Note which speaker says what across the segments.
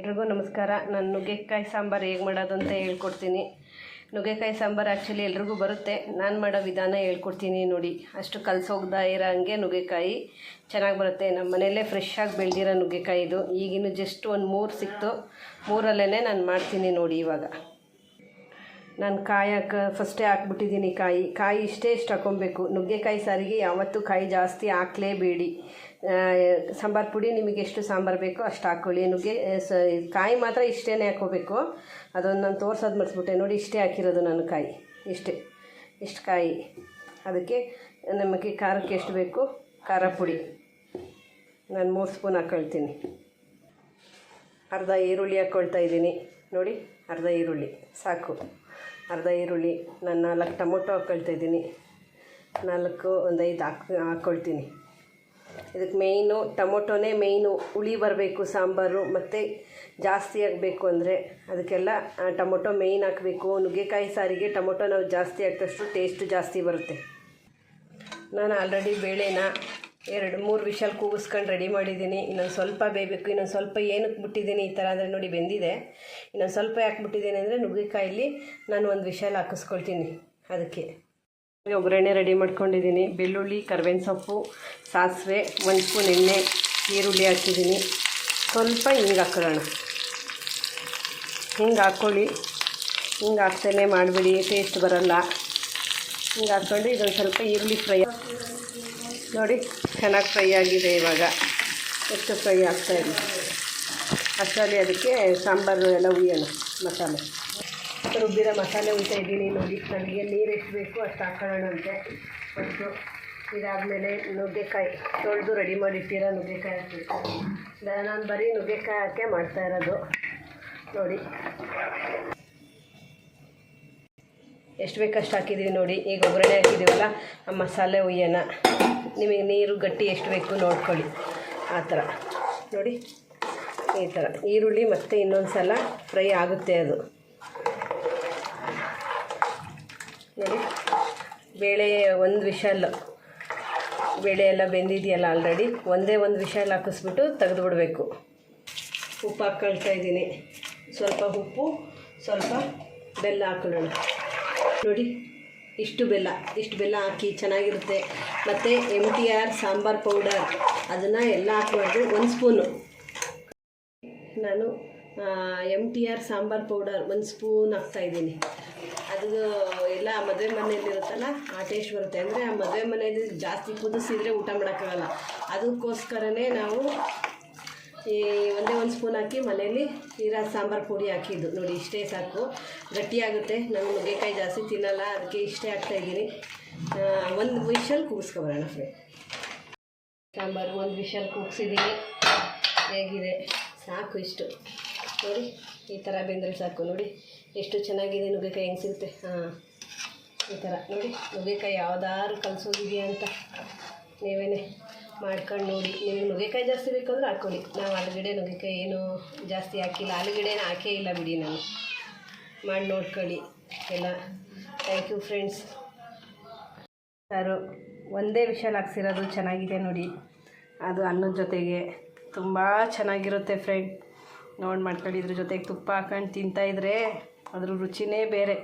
Speaker 1: ಎಲ್ರಿಗೂ ನಮಸ್ಕಾರ. ನಾನು ನುಗ್ಗೆಕಾಯಿ ಸಾಂಬಾರು ಹೇಗೆ ಮಾಡೋದು ಅಂತ ಹೇಳ್ಕೊಡ್ತೀನಿ. ನುಗ್ಗೆಕಾಯಿ ಸಾಂಬಾರು ಆ್ಯಕ್ಚುಲಿ ಎಲ್ರಿಗೂ ಬರುತ್ತೆ. ನಾನು ಮಾಡೋ ವಿಧಾನ ಹೇಳ್ಕೊಡ್ತೀನಿ ನೋಡಿ. ಅಷ್ಟು ಕಲಸೋಗ್ದ ಇರೋ ಹಂಗೆ ನುಗ್ಗೆಕಾಯಿ ಚೆನ್ನಾಗಿ ಬರುತ್ತೆ. ನಮ್ಮ ಮನೆಯಲ್ಲೇ ಫ್ರೆಶ್ಶಾಗಿ ಬೆಳೆದಿರೋ ನುಗ್ಗೆಕಾಯಿ ಇದು. ಈಗಿನ ಜಸ್ಟ್ ಒಂದು ಮೂರು ಸಿಕ್ತು. ಮೂರಲ್ಲೇ ನಾನು ಮಾಡ್ತೀನಿ ನೋಡಿ ಇವಾಗ. ನಾನು ಕಾಯಿ ಹಾಕ ಫಸ್ಟೇ ಹಾಕ್ಬಿಟ್ಟಿದ್ದೀನಿ ಕಾಯಿ. ಕಾಯಿ ಇಷ್ಟೇ ಇಷ್ಟು ಹಾಕೊಬೇಕು ನುಗ್ಗೆಕಾಯಿ ಸಾರಿಗೆ ಯಾವತ್ತೂ ಕಾಯಿ ಜಾಸ್ತಿ ಹಾಕಲೇಬೇಡಿ. ಸಾಂಬಾರು ಪುಡಿ, ನಿಮಗೆ ಎಷ್ಟು ಸಾಂಬಾರು ಬೇಕೋ ಅಷ್ಟು ಹಾಕ್ಕೊಳ್ಳಿ ನುಗ್ಗೆ ಸ ಕಾಯಿ ಮಾತ್ರ ಇಷ್ಟೇ ಹಾಕ್ಕೋಬೇಕು. ಅದೊಂದು ನಾನು ತೋರ್ಸೋದು ಮರ್ಸ್ಬಿಟ್ಟೆ. ನೋಡಿ ಇಷ್ಟೇ ಹಾಕಿರೋದು ನಾನು ಕಾಯಿ. ಇಷ್ಟೇ. ಇಷ್ಟು ಕಾಯಿ. ಅದಕ್ಕೆ ನಮಗೆ ಖಾರಕ್ಕೆ ಎಷ್ಟು ಬೇಕು? ಖಾರ ಪುಡಿ. ನಾನು ಮೂರು ಸ್ಪೂನ್ ಹಾಕ್ಕೊಳ್ತೀನಿ ಅರ್ಧ ಈರುಳ್ಳಿ ಹಾಕ್ಕೊಳ್ತಾ ಇದ್ದೀನಿ. ನೋಡಿ, ಅರ್ಧ ಈರುಳ್ಳಿ. ಸಾಕು. ಅರ್ಧ ಈರುಳ್ಳಿ ನಾನು ನಾಲ್ಕು ಟೊಮೊಟೊ ಹಾಕ್ಕೊಳ್ತಾ ಇದ್ದೀನಿ. ನಾಲ್ಕು, ಒಂದು ಐದು ಹಾಕ್ ಹಾಕ್ಕೊಳ್ತೀನಿ ಇದಕ್ಕೆ ಮೇಯ್ನು ಟೊಮೊಟೊನೇ ಮೇಯ್ನು ಹುಳಿ ಬರಬೇಕು, ಸಾಂಬಾರು ಮತ್ತು ಜಾಸ್ತಿ ಆಗಬೇಕು ಅಂದರೆ ಅದಕ್ಕೆಲ್ಲ ಟೊಮೊಟೊ ಮೇಯ್ನ್ ಹಾಕಬೇಕು. ನುಗ್ಗೆಕಾಯಿ ಸಾರಿಗೆ ಟೊಮೊಟೊ ನಾವು ಜಾಸ್ತಿ ಹಾಕಿದಷ್ಟು ಟೇಸ್ಟ್ ಜಾಸ್ತಿ ಬರುತ್ತೆ. ನಾನು ಆಲ್ರೆಡಿ ಬೇಳೆನ ಎರಡು, ಮೂರು ವಿಷಲ್ ಕೂಗಿಸ್ಕೊಂಡು ರೆಡಿ ಮಾಡಿದ್ದೀನಿ. ಇನ್ನೊಂದು ಸ್ವಲ್ಪ ಬೇಯಬೇಕು, ಇನ್ನೊಂದು ಸ್ವಲ್ಪ ಏನಕ್ಕೆ ಬಿಟ್ಟಿದ್ದೀನಿ ಈ ಥರ ಅಂದರೆ ನೋಡಿ ಬೆಂದಿದೆ. ಇನ್ನೊಂದು ಸ್ವಲ್ಪ ಯಾಕೆ ಬಿಟ್ಟಿದ್ದೀನಿ ಅಂದರೆ ನುಗ್ಗೆಕಾಯಲ್ಲಿ ನಾನು ಒಂದು ವಿಷಲ್ ಹಾಕಿಸ್ಕೊಳ್ತೀನಿ ಅದಕ್ಕೆ. ಒಗ್ಗರಣೆ ರೆಡಿ ಮಾಡ್ಕೊಂಡಿದ್ದೀನಿ. ಬೆಳ್ಳುಳ್ಳಿ ಕರ್ಬೇವಿನ ಸೊಪ್ಪು ಸಾಸಿವೆ ಒಂದು ಸ್ಪೂನ್ ಎಣ್ಣೆ ಈರುಳ್ಳಿ ಹಾಕಿದ್ದೀನಿ. ಸ್ವಲ್ಪ ಹಿಂಗೆ ಹಾಕೊಳ್ಳೋಣ. ಹಿಂಗೆ ಹಾಕ್ಕೊಳ್ಳಿ ಹಿಂಗೆ ಹಾಕ್ತೇನೆ, ಮಾಡಿಬಿಡಿ ಟೇಸ್ಟ್ ಬರಲ್ಲ. ಹಿಂಗೆ ಹಾಕ್ಕೊಂಡು ಇದೊಂದು ಸ್ವಲ್ಪ ಈರುಳ್ಳಿ ಫ್ರೈ ನೋಡಿ, ಚೆನ್ನಾಗಿ ಫ್ರೈ ಆಗಿದೆ ಇವಾಗ. ಎಷ್ಟು ಫ್ರೈ ಆಗ್ತಾ ಇದೆ ಅಷ್ಟರಲ್ಲಿ ಅದಕ್ಕೆ ಸಾಂಬಾರು ಎಲ್ಲ ಹುಯ್ಯೋಣ ಮಸಾಲೆ. ರುಬ್ಬಿರೋ ಮಸಾಲೆ ಊಟ ಇದ್ದೀನಿ. ನೋಡಿ, ನನಗೆ ನೀರು ಎಷ್ಟು ಬೇಕು ಅಷ್ಟು ಅಂತೆ. ಫಸ್ಟು ಇದಾದಮೇಲೆ ನುಗ್ಗೆಕಾಯಿ, ತೊಳೆದು ರೆಡಿ ಮಾಡಿಟ್ಟಿರೋ ನುಗ್ಗೆಕಾಯಿ ಹಾಕಬೇಕು. ನಾನು ಬರೀ ನುಗ್ಗೆಕಾಯಿ ಹಾಕೇ ಮಾಡ್ತಾ ಇರೋದು. ನೋಡಿ. ಎಷ್ಟು ಬೇಕಷ್ಟು ಹಾಕಿದ್ದೀವಿ ನೋಡಿ. ಈಗ ಒಗ್ಗರಣೆ ಹಾಕಿದ್ದೀವಲ್ಲ ಆ ಮಸಾಲೆ ಉಯ್ಯನ ನಿಮಗೆ ನೀರು ಗಟ್ಟಿ ಎಷ್ಟು ಬೇಕು ನೋಡ್ಕೊಳ್ಳಿ. ಆ ಥರ. ನೋಡಿ, ಈ ಥರ. ಈರುಳ್ಳಿ ಮತ್ತು ಇನ್ನೊಂದು ಸಲ ಫ್ರೈ ಆಗುತ್ತೆ ಅದು. ನೋಡಿ ಬೇಳೆ ಒಂದು ವಿಷಲ್. ಬೇಳೆ ಎಲ್ಲ ಬೆಂದಿದೆಯಲ್ಲ ಆಲ್ರೆಡಿ ಒಂದೇ ಒಂದು ವಿಷಲ್ ಹಾಕಿಸ್ಬಿಟ್ಟು ತೆಗೆದು ಬಿಡಬೇಕು ಉಪ್ಪು ಹಾಕ್ಕೊಳ್ತಾ ಇದ್ದೀನಿ. ಸ್ವಲ್ಪ ಉಪ್ಪು, ಸ್ವಲ್ಪ ಬೆಲ್ಲ ಹಾಕೊಳ್ಳೋಣ. ನೋಡಿ, ಇಷ್ಟು ಬೆಲ್ಲ. ಇಷ್ಟು ಬೆಲ್ಲ ಹಾಕಿ ಚೆನ್ನಾಗಿರುತ್ತೆ. ಮತ್ತು M T R sambar powder. ಅದನ್ನು ಎಲ್ಲ ಹಾಕ್ಬಾರ್ದು. ಒಂದು ಸ್ಪೂನು ನಾನು M T R sambar powder ಒಂದು ಸ್ಪೂನ್ ಹಾಕ್ತಾಯಿದ್ದೀನಿ ಅದು ಎಲ್ಲ ಮದುವೆ ಮನೆಯಲ್ಲಿರುತ್ತಲ್ಲ, ಆ ಟೇಸ್ಟ್ ಬರುತ್ತೆ. ಅಂದರೆ ಆ ಮದುವೆ ಮನೆಯಲ್ಲಿ ಜಾಸ್ತಿ ಕುದಿಸಿದ್ರೆ ಊಟ ಮಾಡೋಕ್ಕಾಗಲ್ಲ. ಅದಕ್ಕೋಸ್ಕರನೇ ನಾವು ಈ ಒಂದೇ ಒಂದು ಸ್ಪೂನ್ ಹಾಕಿ ಮನೆಯಲ್ಲಿ ಇರೋ ಸಾಂಬಾರು ಪುಡಿ ಹಾಕಿದ್ದು. ನೋಡಿ, ಇಷ್ಟೇ ಸಾಕು. ಗಟ್ಟಿಯಾಗುತ್ತೆ. ನಾನು ನುಗ್ಗೆಕಾಯಿ ಜಾಸ್ತಿ ತಿನ್ನಲ್ಲ, ಅದಕ್ಕೆ ಇಷ್ಟೇ ಹಾಕ್ತಾಯಿದ್ದೀನಿ ಒಂದು ವಿಷಲ್ ಕೂಗಿಸ್ಕೊಬರೋಣ ಫ್ರೆ ಸಾಂಬಾರು ಒಂದು ವಿಷಲ್ ಕೂಗಿಸಿದ್ದೀನಿ. ಹೇಗಿದೆ? ಸಾಕು ಇಷ್ಟು. ನೋಡಿ, ಈ ಥರ ಬೆಂದರೆ ಸಾಕು, ನೋಡಿ. ಎಷ್ಟು ಚೆನ್ನಾಗಿದೆ ನುಗ್ಗೆಕಾಯಿ, ಹೆಂಗೆ ಸಿಗುತ್ತೆ? ಹಾಂ, ಈ ಥರ ನೋಡಿ. ನುಗ್ಗೆಕಾಯಿ ಯಾವ್ದಾದ್ರು ಕಲಸೋಗಿದೆಯಾ ಅಂತ ನೀವೇ ಮಾಡ್ಕೊಂಡು ನೋಡಿ. ನಿಮಗೆ ನುಗ್ಗೆಕಾಯಿ ಜಾಸ್ತಿ ಬೇಕಂದ್ರೆ ಹಾಕ್ಕೊಳ್ಳಿ. ನಾವು ಆಲೂಗಡ್ಡೆ ನುಗ್ಗೆಕಾಯಿ ಏನು ಜಾಸ್ತಿ ಹಾಕಿಲ್ಲ. ಆಲೂಗಡ್ಡೆನ ಹಾಕೇ ಇಲ್ಲ ಬಿಡಿ ನಾನು. ಮಾಡಿ ನೋಡ್ಕೊಳ್ಳಿ ಎಲ್ಲ. ಥ್ಯಾಂಕ್ ಯು ಫ್ರೆಂಡ್ಸ್ ಸಾರು ಒಂದೇ ವಿಷಲ್ ಹಾಕ್ಸಿರೋದು ಚೆನ್ನಾಗಿದೆ ನೋಡಿ. ಅದು ಅನ್ನದ ಜೊತೆಗೆ ತುಂಬ ಚೆನ್ನಾಗಿರುತ್ತೆ ಫ್ರೆಂಡ್ ನೋಡಿ ಮಾಡ್ಕೊಂಡು ಇದ್ರ ಜೊತೆಗೆ ತುಪ್ಪ ಹಾಕೊಂಡು ತಿಂತಾಯಿದ್ರೆ ಅದ್ರ ರುಚಿನೇ ಬೇರೆ.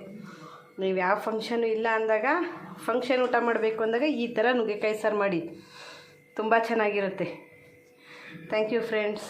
Speaker 1: ನೀವು ಯಾವ ಫಂಕ್ಷನು ಇಲ್ಲ ಅಂದಾಗ ಫಂಕ್ಷನ್ ಊಟ ಮಾಡಬೇಕು ಅಂದಾಗ ಈ ಥರ ನುಗ್ಗೆಕಾಯಿ ಸಾರು ಮಾಡಿ. ತುಂಬ ಚೆನ್ನಾಗಿರುತ್ತೆ. Thank you friends